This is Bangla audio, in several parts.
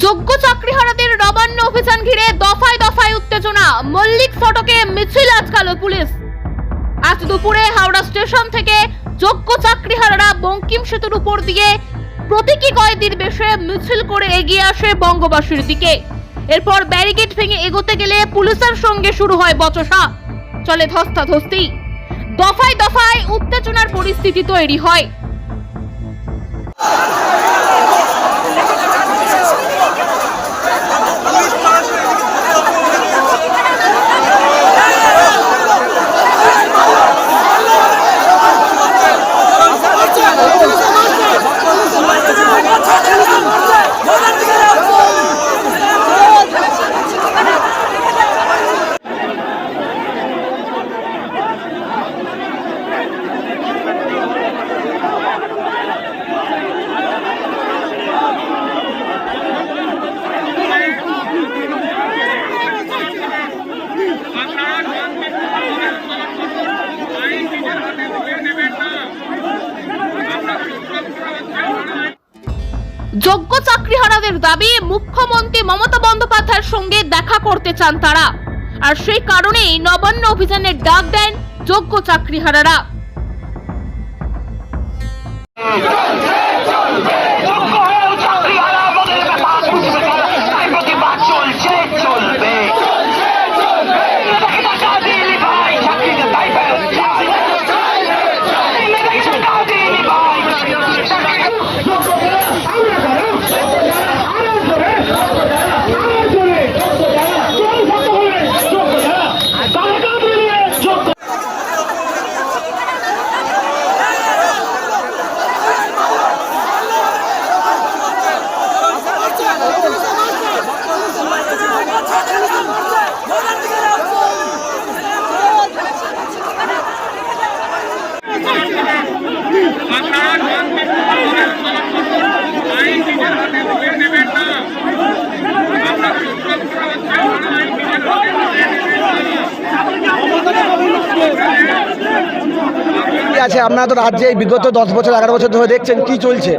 যোগ্য চাকরিহারাদের নবান্ন অভিযান ঘিরে দফায় দফায় উত্তেজনা। মল্লিক ফটকে মিছিল আজকাল পুলিশ। আজ দুপুরে হাওড়া স্টেশন থেকে যোগ্য চাকরিহারারা বঙ্কিম সেতুর উপর দিয়ে প্রতীকী কয়েদির বেশে মিছিল করে এগিয়ে আসে বঙ্গবাসীর দিকে। এরপর ব্যারিকেড ভেঙে এগোতে গেলে পুলিশের সঙ্গে শুরু হয় বচসা। চলে ধস্তাধস্তি। দফায় দফায় উত্তেজনার পরিস্থিতি তৈরি হয়। যোগ্য চাকরিহারাদের দাবি মুখ্যমন্ত্রী মমতা বন্দ্যোপাধ্যায়ের সঙ্গে দেখা করতে চান তারা। আর সেই কারণেই নবান্ন অভিযানের ডাক দেন যোগ্য চাকরিহারারা যোগ্য আছে, আপনারা তো রাজ্যে বিগত দশ বছর, এগারো বছর ধরে দেখছেন কি চলছে।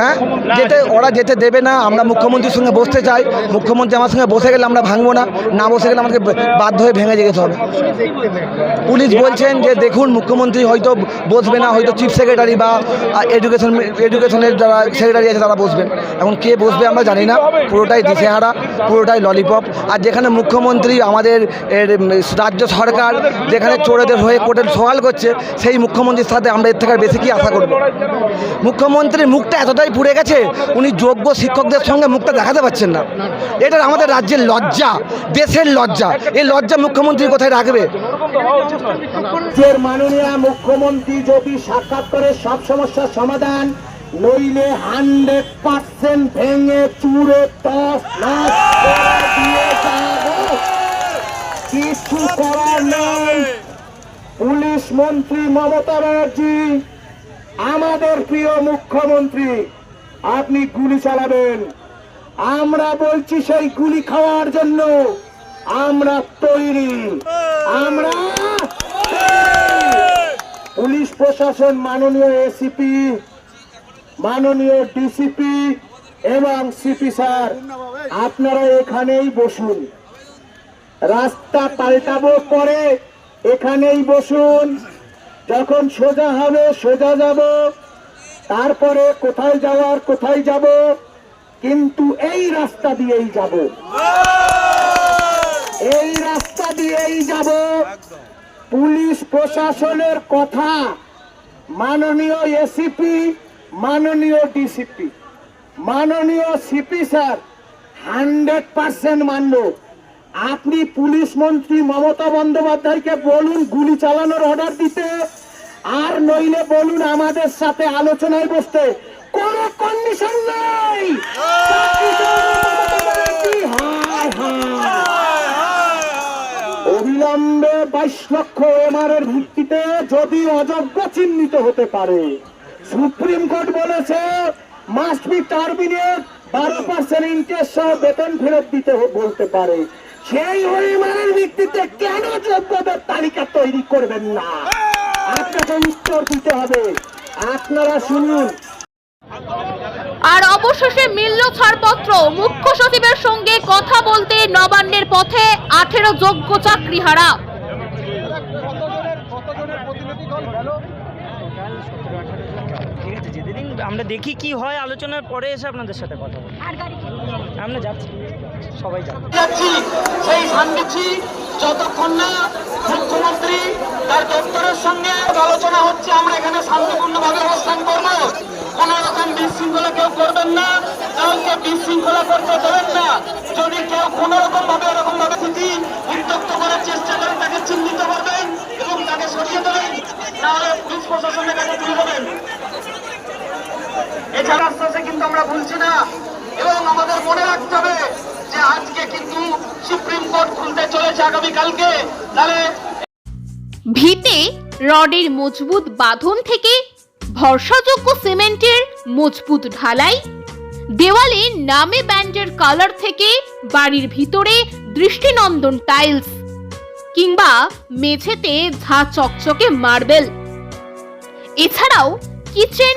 হ্যাঁ? যেতে, ওরা যেতে দেবে না, আমরা মুখ্যমন্ত্রীর সঙ্গে বসতে চাই। মুখ্যমন্ত্রী আমার সঙ্গে বসে গেলে আমরা ভাঙবো না না বসে গেলে আমাকে বাধ্য হয়ে ভেঙে যেতে হবে। পুলিশ বলছেন যে, দেখুন, মুখ্যমন্ত্রী হয়তো বসবে না, হয়তো চিফ সেক্রেটারি বা এডুকেশন, এডুকেশনের যারা সেক্রেটারি আছে, তারা বসবেন। এখন কে বসবে আমরা জানি না, পুরোটাই দিশেহারা, পুরোটাই ললিপপ। আর যেখানে মুখ্যমন্ত্রী আমাদের রাজ্য সরকার, যেখানে চোরেদের হয়ে কোর্টে সওয়াল করছে সেই মুখ্যমন্ত্রীর সাথে আমরা এর থেকে বেশি কি আশা করব? মুখ্যমন্ত্রীর মুখটা এতটাই পুড়ে গেছে, উনি যোগ্য শিক্ষকদের সঙ্গে মুখটা দেখাতে পারছেন না। এটা আমাদের রাজ্যের লজ্জা, দেশের লজ্জা। এই লজ্জা মুখ্যমন্ত্রী কোথায় রাখবে? মাননীয় মুখ্যমন্ত্রী যদি সাক্ষাৎ করে, সব সমস্যার সমাধান, নইলে হান্ড্রেড পার্সেন্ট ভেঙে চুরে। কিছু করার নেই। পুলিশ মন্ত্রী মমতা ব্যানার্জি, আমাদের প্রিয় মুখ্যমন্ত্রী, আপনি গুলি চালাবেন। আমরা বলছি সেই গুলি খাওয়ার জন্য আমরা তৈরি। আমরা পুলিশ প্রশাসন, মাননীয় এসিপি, মাননীয় ডিসিপি এবং সিপি স্যার, আপনারা এখানেই বসুন। রাস্তা পাল্টাবো পরে এখানেই বসুন। যখন সোজা হবে, সোজা যাব। তারপরে কোথায় যাওয়ার কোথায় যাব, কিন্তু এই রাস্তা দিয়েই যাব। এই রাস্তা দিয়েই যাব। পুলিশ প্রশাসনের কথা, মাননীয় এসিপি, মাননীয় ডিসিপি। মাননীয় সিপি স্যার, হান্ড্রেড পার্সেন্ট মানল আপনি পুলিশ মন্ত্রী মমতা বন্দ্যোপাধ্যায়কে বলুন গুলি চালানোর অর্ডার দিতে আর নইলে বলুন আমাদের সাথে আলোচনায় বসতে। কোনো কন্ডিশন নাই! অবিলম্বে বাইশ লক্ষ এমআর এর ভিত্তিতে যদি অযোগ্য চিহ্নিত হতে পারে। সুপ্রিম কোর্ট বলেছে মাস্ট বি টার্মিনেট বারো পার্সেন্ট ইন্টারেস্ট সহ বেতন ফেরত দিতে বলতে পারে। সেই হরিমানের ভিত্তিতে কেন যোগ্যদের তালিকা তৈরি করবেন না? আপনাকে উত্তর দিতে হবে। আপনারা শুনুন। আর অবশেষে মিলল ছাড়পত্র। মুখ্য সচিবের সঙ্গে কথা বলতে নবান্নের পথে আঠেরো যোগ্য চাকরিহারা। আমরা দেখি কি হয় আলোচনার পরে এসে আপনাদের সাথে কথা বলব। আমরা যাচ্ছি। সবাই যাচ্ছি যাচ্ছি সেই শান্তিছি যতক্ষণ না মুখ্যমন্ত্রী তার দপ্তরের সঙ্গে আলোচনা হচ্ছে আমরা এখানে শান্তিপূর্ণভাবে অবস্থান করব। কোন রকম বিশৃঙ্খলা কেউ করবেন না কাউকে বিশৃঙ্খলা করতে দেবেন না। যদি কেউ কোন রকম ভাবে এরকম ভাবে স্থিতি উত্তপ্ত করার চেষ্টা করেন তাকে চিহ্নিত করবেন এবং তাকে সরিয়ে দেবেন তাহলে পুলিশ প্রশাসনের কাছে তুলে দেবেন এছাড়া আশ্বাসে কিন্তু আমরা ভুলছি না। এবং আমাদের মনে রাখতে হবে যে আজকে কিন্তু সুপ্রিম কোর্ট খুলতে চলেছে আগামীকালকে। তাহলে ভিতে রডের মজবুত বাঁধন থেকে ভরসাযোগ্য সিমেন্টের মজবুত ঢালাই, দেওয়ালে নামে ব্যান্ডের কালার থেকে বাড়ির ভিতরে দৃষ্টিনন্দন টাইলস, কিংবা মেঝেতে ঝা চকচকে মার্বেল। এছাড়াও কিচেন